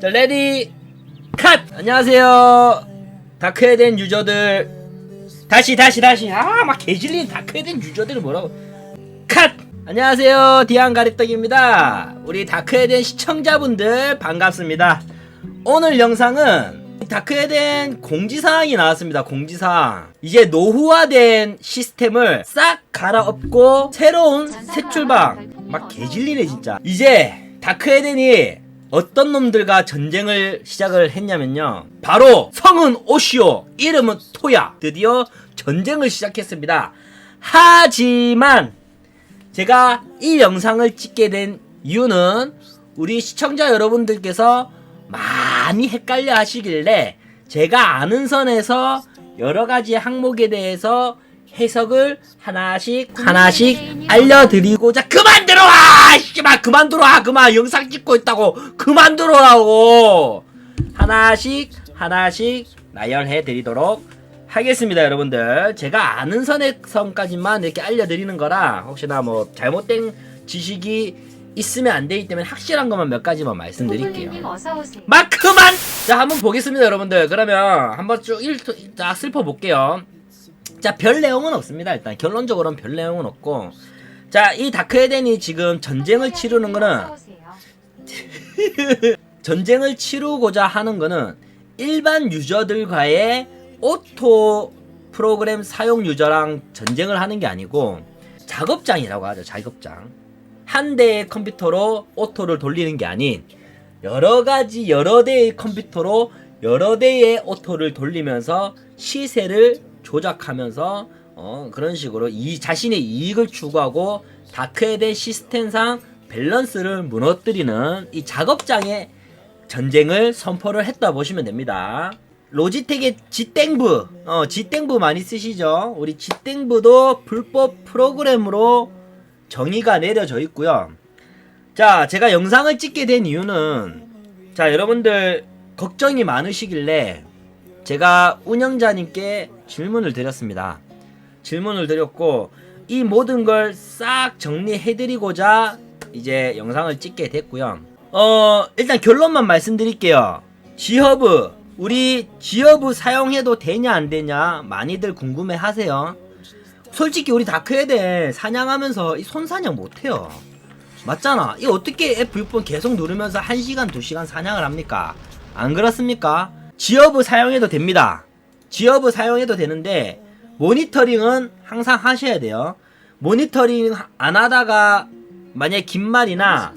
자, 레디 컷! 안녕하세요. 다크에덴 유저들. 다시, 다시, 다시. 아, 막 개질린 다크에덴 유저들 뭐라고. 컷! 안녕하세요. 디안 가리떡입니다. 우리 다크에덴 시청자분들 반갑습니다. 오늘 영상은 다크에덴 공지사항이 나왔습니다. 공지사항. 이제 노후화된 시스템을 싹 갈아엎고 새로운 새 출방. 막 개질리네, 진짜. 이제 다크에덴이 어떤 놈들과 전쟁을 시작을 했냐면요. 바로 성은 오시오, 이름은 토야. 드디어 전쟁을 시작했습니다. 하지만 제가 이 영상을 찍게 된 이유는 우리 시청자 여러분들께서 많이 헷갈려 하시길래 제가 아는 선에서 여러 가지 항목에 대해서 해석을 하나씩 하나씩 알려드리고자 그만 들어와! 씨발 그만 들어와! 그만 영상 찍고 있다고 그만 들어오라고! 하나씩 하나씩 나열해 드리도록 하겠습니다 여러분들 제가 아는 선에선까지만 이렇게 알려드리는 거라 혹시나 뭐 잘못된 지식이 있으면 안 되기 때문에 확실한 것만 몇 가지만 말씀드릴게요 그만! 자, 한번 보겠습니다, 여러분들. 그러면 한번 쭉 일, 자, 슬퍼볼게요. 자, 별 내용은 없습니다, 일단. 결론적으로는 별 내용은 없고. 자, 이 다크에덴이 지금 전쟁을 치르는 거는. 전쟁을 치르고자 하는 거는 일반 유저들과의 오토 프로그램 사용 유저랑 전쟁을 하는 게 아니고, 작업장이라고 하죠, 작업장. 한 대의 컴퓨터로 오토를 돌리는 게 아닌 여러 가지 여러 대의 컴퓨터로 여러 대의 오토를 돌리면서 시세를 조작하면서 어, 그런 식으로 이 자신의 이익을 추구하고 다크에덴 시스템상 밸런스를 무너뜨리는 이 작업장의 전쟁을 선포를 했다 보시면 됩니다. 로지텍의 지땡부, 어, 지땡부 많이 쓰시죠? 우리 지땡부도 불법 프로그램으로 정의가 내려져 있고요. 자, 제가 영상을 찍게 된 이유는 자, 여러분들 걱정이 많으시길래 제가 운영자님께 질문을 드렸습니다. 질문을 드렸고 이 모든 걸 싹 정리해 드리고자 이제 영상을 찍게 됐고요. 어, 일단 결론만 말씀드릴게요. 지허브 우리 지허브 사용해도 되냐 안 되냐 많이들 궁금해 하세요. 솔직히 우리 다크헤드 사냥하면서 이 손사냥 못해요. 맞잖아. 이 어떻게 F6번 계속 누르면서 1시간, 2시간 사냥을 합니까? 안 그렇습니까? 지어브 사용해도 됩니다. 지어브 사용해도 되는데 모니터링은 항상 하셔야 돼요. 모니터링 안 하다가 만약에 긴 말이나.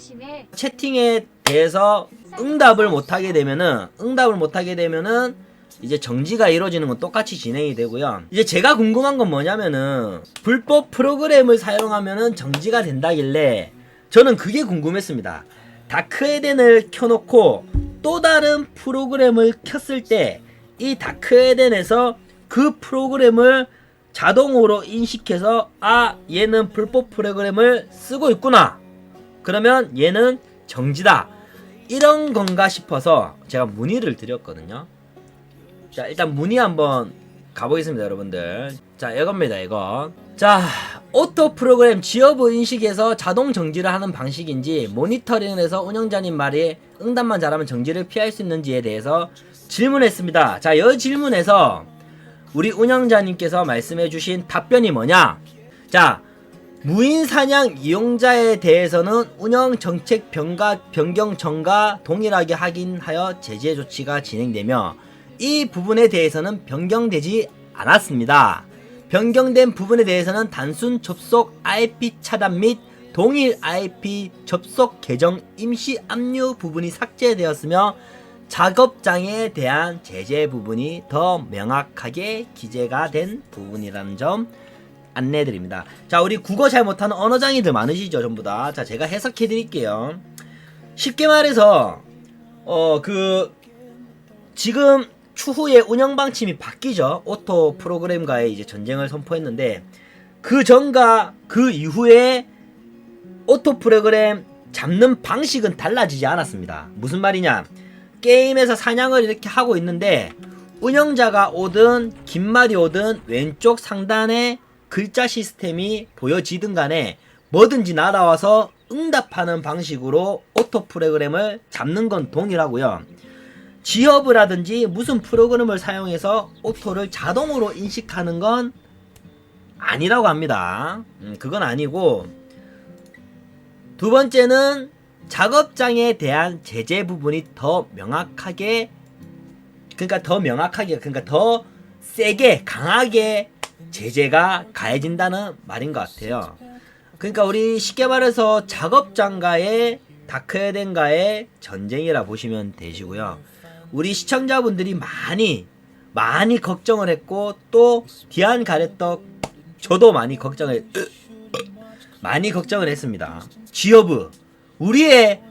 채팅에 대해서 응답을 못하게 되면은 응답을 못하게 되면은 이제 정지가 이루어지는 건 똑같이 진행이 되고요. 이제 제가 궁금한 건 뭐냐면은 불법 프로그램을 사용하면은 정지가 된다길래 저는 그게 궁금했습니다. 다크에덴을 켜놓고 또 다른 프로그램을 켰을 때 이 다크에덴에서 그 프로그램을 자동으로 인식해서 아 얘는 불법 프로그램을 쓰고 있구나 그러면 얘는 정지다 이런 건가 싶어서 제가 문의를 드렸거든요 자 일단 문의 한번 가보겠습니다 여러분들. 자 이겁니다 이거. 자 오토 프로그램 지어브 인식에서 자동 정지를 하는 방식인지 모니터링에서 운영자님 말에 응답만 잘하면 정지를 피할 수 있는지에 대해서 질문했습니다. 자이 질문에서 우리 운영자님께서 말씀해 주신 답변이 뭐냐? 자 무인 사냥 이용자에 대해서는 운영 정책 변경 전과 동일하게 확인하여 제재 조치가 진행되며 이 부분에 대해서는 변경되지 않았습니다. 변경된 부분에 대해서는 단순 접속 IP 차단 및 동일 IP 접속 계정 임시 압류 부분이 삭제되었으며 작업장에 대한 제재 부분이 더 명확하게 기재가 된 부분이라는 점 안내드립니다. 자, 우리 국어 잘 못하는 언어장애들 많으시죠, 전부 다. 자, 제가 해석해 드릴게요. 쉽게 말해서, 어, 그, 지금 추후에 운영 방침이 바뀌죠. 오토 프로그램과의 이제 전쟁을 선포했는데, 그 전과 그 이후에 오토 프로그램 잡는 방식은 달라지지 않았습니다. 무슨 말이냐? 게임에서 사냥을 이렇게 하고 있는데, 운영자가 오든 긴말이 오든 왼쪽 상단에 글자 시스템이 보여지든 간에 뭐든지 날아와서 응답하는 방식으로 오토 프로그램을 잡는 건 동일하고요. 지업이라든지 무슨 프로그램을 사용해서 오토를 자동으로 인식하는 건 아니라고 합니다. 음, 그건 아니고 두 번째는 작업장에 대한 제재 부분이 더 명확하게 그러니까 더 명확하게 그러니까 더 세게 강하게 제재가 가해진다는 말인 것 같아요. 그러니까 우리 쉽게 말해서 작업장과의 다크에덴과의 전쟁이라 보시면 되시고요. 우리 시청자분들이 많이 많이 걱정을 했고 또 디안 가래떡 저도 많이 걱정을 많이 걱정을 했습니다. 지어브 우리의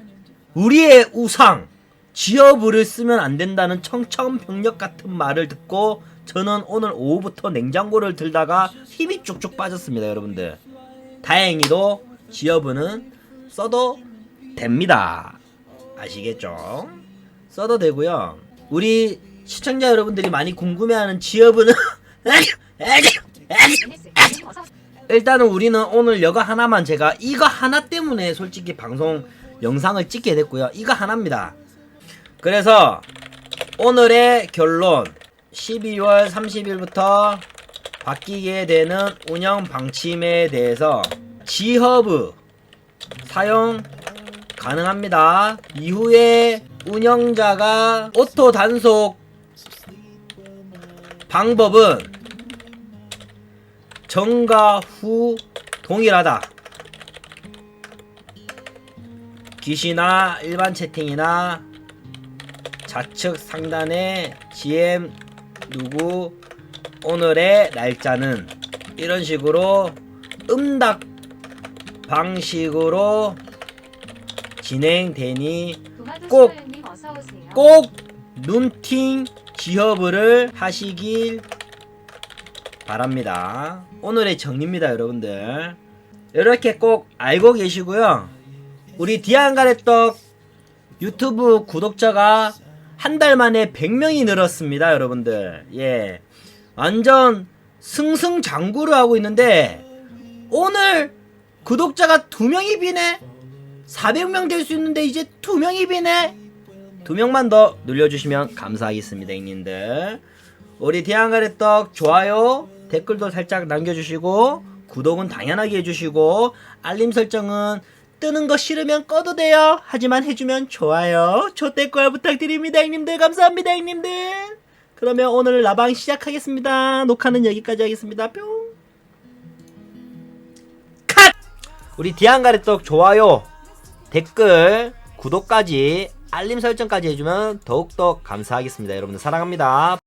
우리의 우상 지어브를 쓰면 안 된다는 청천벽력 같은 말을 듣고 저는 오늘 오후부터 냉장고를 들다가 힘이 쭉쭉 빠졌습니다, 여러분들. 다행히도 지어브는 써도 됩니다. 아시겠죠? 써도 되고요. 우리 시청자 여러분들이 많이 궁금해하는 지어브는 일단은 우리는 오늘 이거 하나만 제가 이거 하나 때문에 솔직히 방송 영상을 찍게 됐고요. 이거 하나입니다. 그래서 오늘의 결론 12월 30일부터 바뀌게 되는 운영 방침에 대해서 지허브 사용 가능합니다. 이후에 운영자가 오토 단속 방법은 전과 후 동일하다. 기시나 일반 채팅이나 좌측 상단에 GM 누구 오늘의 날짜는 이런 식으로 음답 방식으로 진행되니 꼭, 꼭 눈팅 기업을 하시길 바랍니다. 오늘의 정리입니다, 여러분들. 이렇게 꼭 알고 계시고요. 우리 디안가래떡 유튜브 구독자가 한 달 만에 100명이 늘었습니다, 여러분들. 예. 완전 승승장구를 하고 있는데 오늘 구독자가 2명이 비네. 400명 될 수 있는데 이제 2명이 비네. 2명만 더 늘려주시면 감사하겠습니다, 형님들. 우리 디안가래떡 좋아요, 댓글도 살짝 남겨주시고 구독은 당연하게 해주시고 알림 설정은 뜨는 거 싫으면 꺼도 돼요. 하지만 해주면 좋아요. 조댓글 부탁드립니다, 형님들. 감사합니다, 형님들. 그러면 오늘 라방 시작하겠습니다. 녹화는 여기까지 하겠습니다. 뿅. 컷! 우리 디안가래떡 좋아요, 댓글, 구독까지 알림 설정까지 해주면 더욱더 감사하겠습니다. 여러분들 사랑합니다.